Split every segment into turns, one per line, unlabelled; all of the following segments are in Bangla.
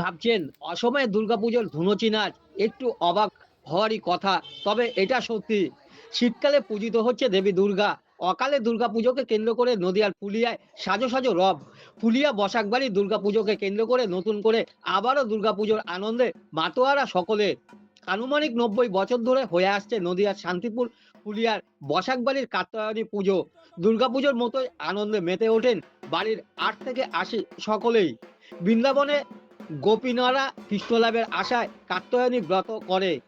ভাবছেন, অসময়ে দুর্গাপুজোর ধুনুচি নাচ একটু অবাক হওয়ারই কথা, তবে এটা সত্যি। শীতকালে পূজিত হচ্ছে দেবী দুর্গা। অকালে দুর্গাপুজোকে কেন্দ্র করে নদিয়ার ফুলিয়ায় সাজো সাজো রব। ফুলিয়া বসাকবাড়ি দুর্গাপুজোকে কেন্দ্র করে নতুন করে আবারও দুর্গাপুজোর আনন্দে মাতোয়ারা সকলে। আনুমানিক নব্বই বছর ধরে হয়ে আসছে নদিয়ার শান্তিপুর ফুলিয়ার বসাকবাড়ির কাত্যায়নী পুজো। দুর্গাপুজোর মতোই আনন্দে মেতে ওঠেন বাড়ির আট থেকে আশি সকলেই। বৃন্দাবনে গোপীনারা কৃষ্ণলাভের আশায় কাত্যায়নী ব্রত করে।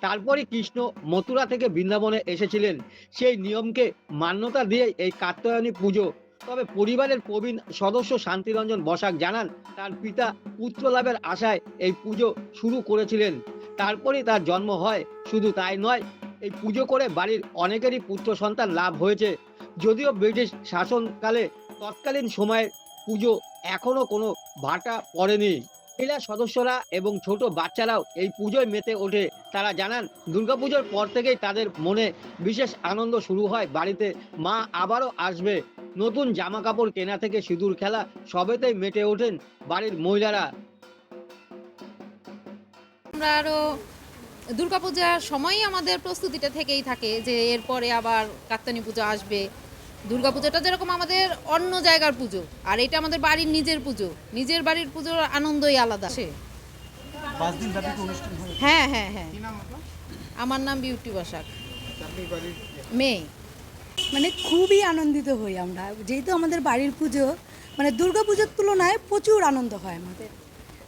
তারপরে কৃষ্ণ মথুরা থেকে বৃন্দাবনে এসেছিলেন। সেই নিয়মকে মান্যতা দিয়ে এই কাত্যায়নী পুজো। তবে পরিবারের প্রবীণ সদস্য শান্তিরঞ্জন বসাক জানান, তার পিতা পুত্র লাভের আশায় এই পুজো শুরু করেছিলেন। তারপরেই তার জন্ম হয়। শুধু তাই নয়, এই পুজো করে বাড়ির অনেকেরই পুত্র সন্তান লাভ হয়েছে। যদিও ব্রিটিশ শাসনকালে তৎকালীন সময়ের পুজো এখনও কোনো ভাটা পড়েনি। মহিলা সদস্যরা এবং ছোট বাচ্চারাও এই পুজোয় মেতে ওঠে। তারা জানান, দুর্গাপুজোর পর থেকেই তাদের মনে বিশেষ আনন্দ শুরু হয় বাড়িতে। মা আবারও আসবে। নতুন জামা কাপড় কেনা থেকে সিঁদুর খেলা সবেতেই মেতে ওঠেন বাড়ির মহিলারা।
আমরা আরও দুর্গাপূজার সময়ই আমাদের প্রস্তুতিটা থেকেই থাকে যে এরপরে আবার কাত্তানি পুজো আসবে। দুর্গাপূজাটা যেরকম আমাদের অন্য জায়গার পুজো আর এটা আমাদের বাড়ির নিজের পুজো। নিজের বাড়ির পুজোর আনন্দই আলাদা। সে।
পাঁচ দিন ব্যাপী কি অনুষ্ঠান হ্যাঁ?
হ্যাঁ হ্যাঁ
কি নাম আপনার?
আমার নাম বিউটি বসাক। মেয়ে।
মানে খুবই আনন্দিত হই আমরা। যেহেতু আমাদের বাড়ির পুজো মানে দুর্গা পুজোর তুলনায় প্রচুর আনন্দ হয় আমাদের।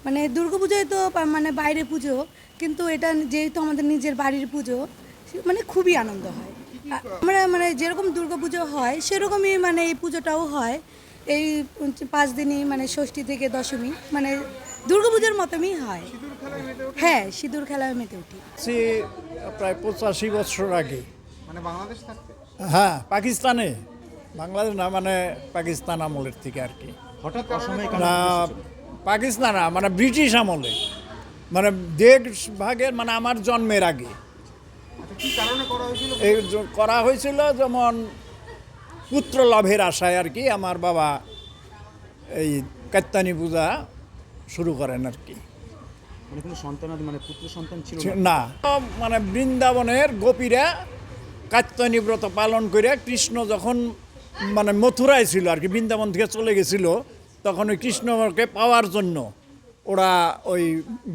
মানে দুর্গা পুজোয় তো মানে বাইরে পুজো কিন্তু এটা যেহেতু আমাদের নিজের বাড়ির পুজো সে- মানে খুবই আনন্দ হয়। আমরা মানে যেরকম দুর্গা পুজো হয় সেরকমই মানে এই পুজোটাও হয়। এই পাঁচ দিনই মানে ষষ্ঠী থেকে দশমী মানে দুর্গা পুজোর মতনই হয়। হ্যাঁ সিঁদুর খেলায় মেতে উঠি
সে প্রায় পঁচাশি বছর আগে।
মানে বাংলাদেশ
হ্যাঁ পাকিস্তানে। বাংলাদেশ না মানে পাকিস্তান আমলের থেকে আর কি।
হঠাৎ
না পাকিস্তান না মানে ব্রিটিশ আমলে। মানে দেশ ভাগের মানে আমার জন্মের আগে।
কি কারণে করা হয়েছিল?
এই করা হয়েছিল যেমন পুত্র লাভের আশায় আর কি আমার বাবা এই কাত্তানি পূজা শুরু করেন আর কি।
মানে কোনো সন্তান মানে পুত্র সন্তান ছিল
না? মানে বৃন্দাবনের গোপীরা কাত্যায়নী ব্রত পালন করে কৃষ্ণ যখন মানে মথুরায় ছিল আর কি বৃন্দাবন থেকে চলে গেছিল তখন ওই কৃষ্ণকে পাওয়ার জন্য ওরা ওই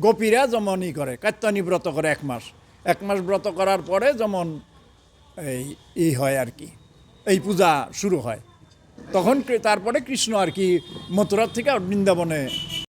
গোপীরা যেমন ই করে কাত্যায়নী ব্রত করে এক মাস। এক মাস ব্রত করার পরে যেমন এই ই হয় আর কি, এই পূজা শুরু হয়। তখন তারপরে কৃষ্ণ আর কি মথুরার থেকে বৃন্দাবনে